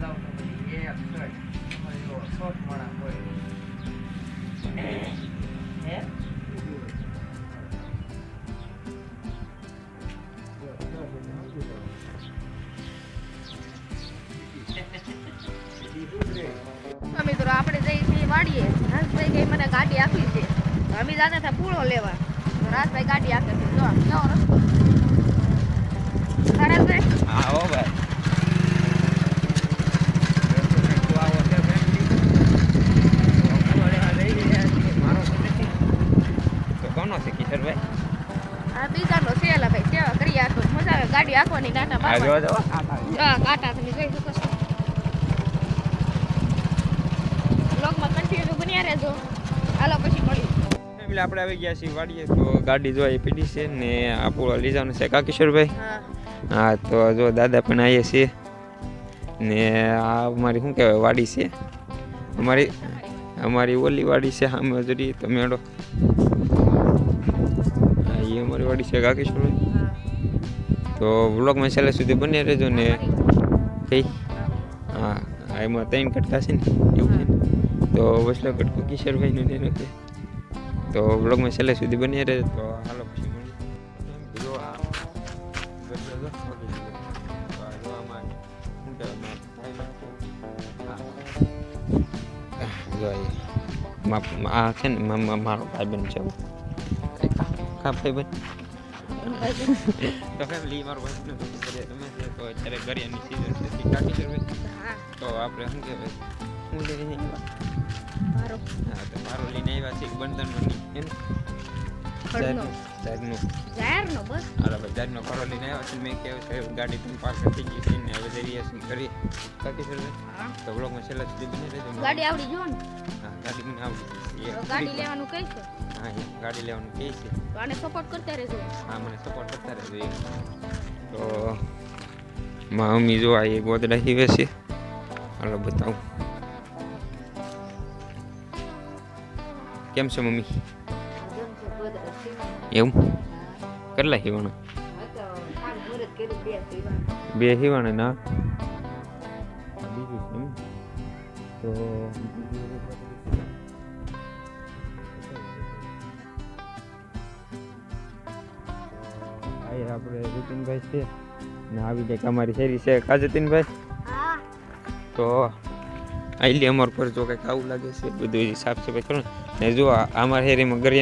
જ આવતો એક હોય અમે આપણે છીએ વાડીએ. હંસભાઈ કઈ મને ગાડી આપી છે. અમે જાતા હતા પૂળો લેવા. તો રાજભાઈ ગાડી આપે છે. જો નવો રસ્તો ખરાબભાઈ હા હો ભાઈ તું આવો છે family? અમારે આ રહી રહ્યા છીએ. મારો તો નથી. તો કોનો છે કિશોરભાઈ આ બીજાનો એલા ભાઈ સેવા કરી આખો મજા આવે ગાડી આખવાની બાપા આ જો હા કાંટા તમે જોઈ શકો છો. બ્લોગમાં કન્ટિન્યુ બન્યા રહેજો. હાલો પછી મળી ફેમિલી આપણે આવી ગયા છીએ વાડીએ તો ગાડી જો પીડી છે ને આપણો લીધાનું છે કા કિશોરભાઈ હા. તો જો દાદા પણ આવીએ છીએ. ને આ અમારી શું કહેવાય વાડી છે? અમારી અમારી ઓલી વાડી છે સામે હજરી તો મેળો. અમારી વાડી છે કાકેશ્વરભાઈ તો વ્લોગમાં છેલ્લે સુધી બની રહેજો ને કઈ હા હા એમાં ત્રણ કટકા છે ને, એવું છે ને તો વસલો કટકો કિશોરભાઈનો ને એનો છે તો વ્લોગમાં છેલ્લે સુધી બની રહેજો, તો હાલો પછી મળીએ જો આ ગરબા જો ઓકે. તો આ જો આમાં શું કહેવાય હા. જો આ મા- મા- આ છે ને, મા- મા- મારો ભાઈબંધ છે કા ભાઈ તો ફેમિલી મારો ભાઈબંધ તો ઘરે રમે છે તો અત્યારે ગરિયાની સીઝન છે. તી કાકી છે ભાઈ. તો આપણે શું કહેવાય? હું લઈને આવ્યા. મારો હા તો મારો લઈને આવ્યા છે બંધનની. એમ? ખડનો જાગનું. જાહેરનો બસ. હાલો ભાઈ જાગનો ખરો લઈને આવ્યો છે મેં કહેવું છે ગાડી પણ પાર્ક થઈ ગઈ છે ને હવે જઈએ કરી કાકી છે. હા. તો બ્લોગમાં છેલ્લા સુધી બની રહેજો. ગાડી આવડી જો ને? હા ગાડી મને આવડી છે. ગાડી લેવાનું કહીશ હા ગાડી લેવાનું કહે છે. તો આને સપોર્ટ કરતા રહેજો. હા મને સપોર્ટ કરતા રહેજો તો માં મમ્મી જો આ એ ગોદડા હીવે છે. હાલો બતાવું. કેમ છે મમ્મી? એવું? કેટલા હીવાણા બે હીવાણા ના આ બીજું છે એમ તો આ આપણે રૂપિનભાઈ છે ને આવી જાય અમારી શેરી છે કા જતીનભાઈ હા તો આઈલી અમાર પર જો કંઈક આવું લાગે છે, બધું સાફ સફાઈ કરો ને? જો આ- અમારા શેરીમાં ગરિયા